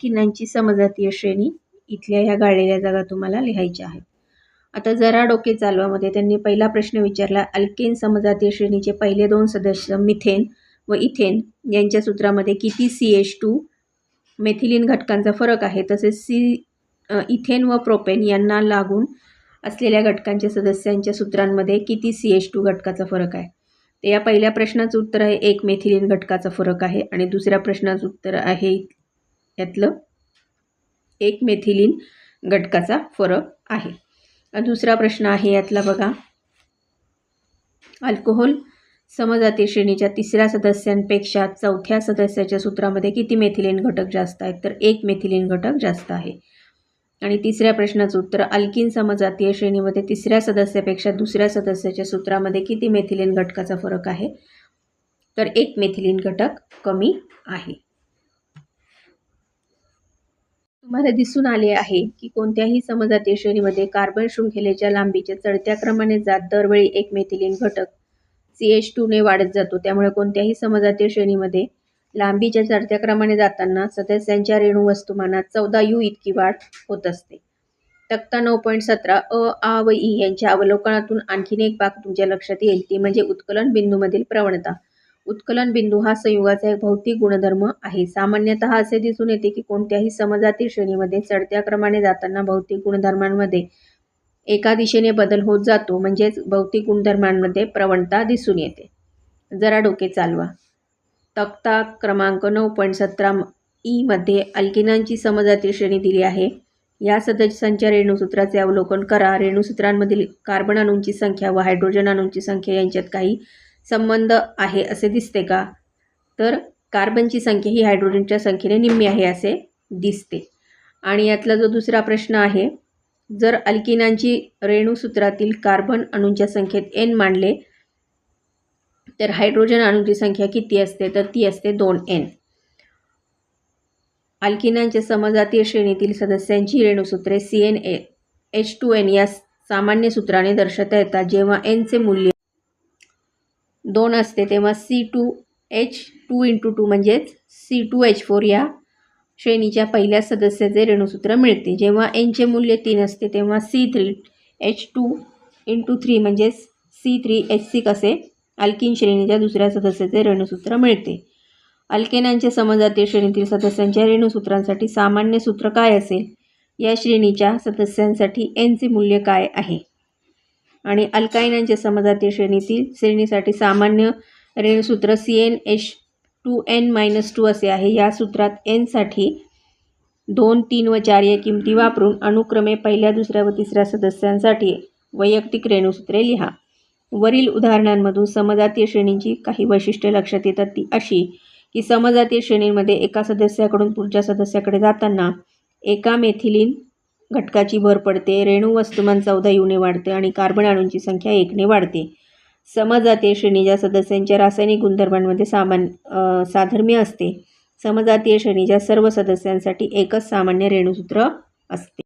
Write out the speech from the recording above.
किनांची समजातीय श्रेणी इथल्या ह्या गाळलेल्या जागा तुम्हाला लिहायच्या आहेत. आता जरा डोके चालवामध्ये त्यांनी पहिला प्रश्न विचारला अल्केन समजातीय श्रेणीचे पहिले दोन सदस्य मिथेन व इथेन यांच्या सूत्रामध्ये किती सी एच टू मेथिलीन घटकांचा फरक आहे? तसेच सी इथेन व प्रोपेन यांना लागून असलेल्या घटकांच्या सदस्यांच्या सूत्रांमध्ये किती सी एच टू घटकाचा फरक आहे? तर या पहिल्या प्रश्नाचं उत्तर आहे एक मेथिलीन घटकाचा फरक आहे आणि दुसऱ्या प्रश्नाचं उत्तर आहे यातलं एक मेथिलीन घटकाचा फरक आहे. दुसरा प्रश्न आहे यातला बघा. अल्कोहोल समजातीय श्रेणीच्या तिसऱ्या सदस्यांपेक्षा चौथ्या सदस्याच्या सूत्रामध्ये किती मेथिलीन घटक जास्त आहेत? तर एक मेथिलीन घटक जास्त आहे. आणि तिसऱ्या प्रश्नाचं उत्तर अल्किन समजातीय श्रेणीमध्ये तिसऱ्या सदस्यापेक्षा दुसऱ्या सदस्याच्या सूत्रामध्ये किती मेथिलीन घटकाचा फरक आहे? तर एक मेथिलीन घटक कमी आहे. तुम्हाला दिसून आले आहे की कोणत्याही समजातीय श्रेणीमध्ये कार्बन शृंखलेच्या लांबीच्या चढत्या क्रमाने जात दरवेळी एक मेथिलीन घटक सी एच टूने वाढत जातो. त्यामुळे कोणत्याही समजातीय श्रेणीमध्ये लांबीच्या चढत्या क्रमाने जाताना सदस्यांच्या रेणू वस्तुमानात चौदा यू इतकी वाढ होत असते. तक्ता नऊ पॉईंट सतरा अ आ व ई यांच्या अवलोकनातून आणखीन एक बाब तुमच्या लक्षात येईल. ती म्हणजे उत्कलन बिंदूमधील प्रवणता. उत्कलन बिंदू हा संयुगाचा एक भौतिक गुणधर्म आहे. सामान्यतः असे दिसून येते की कोणत्याही समजातील श्रेणीमध्ये चढत्या क्रमाने जाताना भौतिक गुणधर्मांमध्ये एका दिशेने बदल होत जातो म्हणजेच भौतिक गुणधर्मांमध्ये प्रवणता दिसून येते. जरा डोके चालवा. तक्ता क्रमांक नऊ पॉईंट सतरा ईमध्ये अल्किनांची समजातील श्रेणी दिली आहे. या सदस्यांच्या रेणूसूत्राचे अवलोकन करा. रेणूसूत्रांमधील कार्बन अणूंची संख्या व हायड्रोजन अणूंची संख्या यांच्यात काही संबंध आहे असे दिसते का? तर कार्बनची संख्या ही हायड्रोजनच्या संख्येने निम्मी आहे असे दिसते. आणि यातला जो दुसरा प्रश्न आहे जर अल्किनांची रेणूसूत्रातील कार्बन अणूंच्या संख्येत एन मांडले तर हायड्रोजन अणूंची संख्या किती असते? तर ती असते दोन एन अल्किनांच्या समजातीय श्रेणीतील सदस्यांची रेणूसूत्रे C N A H two N या सामान्य सूत्राने दर्शवता येतात जेव्हा एनचे मूल्य दोन असते तेव्हा C two H two into two म्हणजेच सी टू एच फोर या श्रेणीच्या पहिल्या सदस्याचे रेणूसूत्र मिळते. जेव्हा एनचे मूल्य तीन असते तेव्हा C three H two into three म्हणजेच सी थ्री एच सिक्स असे अल्किन श्रेणीच्या दुसऱ्या सदस्याचे रेणूसूत्र मिळते. अल्केनांच्या समजातील श्रेणीतील सदस्यांच्या रेणूसूत्रांसाठी सामान्य सूत्र काय असेल? या श्रेणीच्या सदस्यांसाठी एनचे मूल्य काय आहे? आणि अल्काइनांच्या समजातीय श्रेणीतील श्रेणीसाठी सामान्य रेणूसूत्र C N H two N minus two असे आहे. या सूत्रात एनसाठी दोन तीन व चार या किमती वापरून अनुक्रमे पहिल्या दुसऱ्या व तिसऱ्या सदस्यांसाठी वैयक्तिक रेणूसूत्रे लिहा. वरील उदाहरणांमधून समजातीय श्रेणींची काही वैशिष्ट्ये लक्षात येतात. ती अशी की समजातीय श्रेणींमध्ये एका सदस्याकडून पुढच्या सदस्याकडे जाताना एका मेथिलीन घटकाची भर पडते रेणू वस्तुमान चौदा युने वाढते आणि कार्बन अणूंची संख्या एकने वाढते. समजातीय श्रेणीच्या सदस्यांच्या रासायनिक गुणधर्मांमध्ये सामान्य साधर्म्य असते. समजातीय श्रेणीच्या सर्व सदस्यांसाठी एकच सामान्य रेणूसूत्र असते.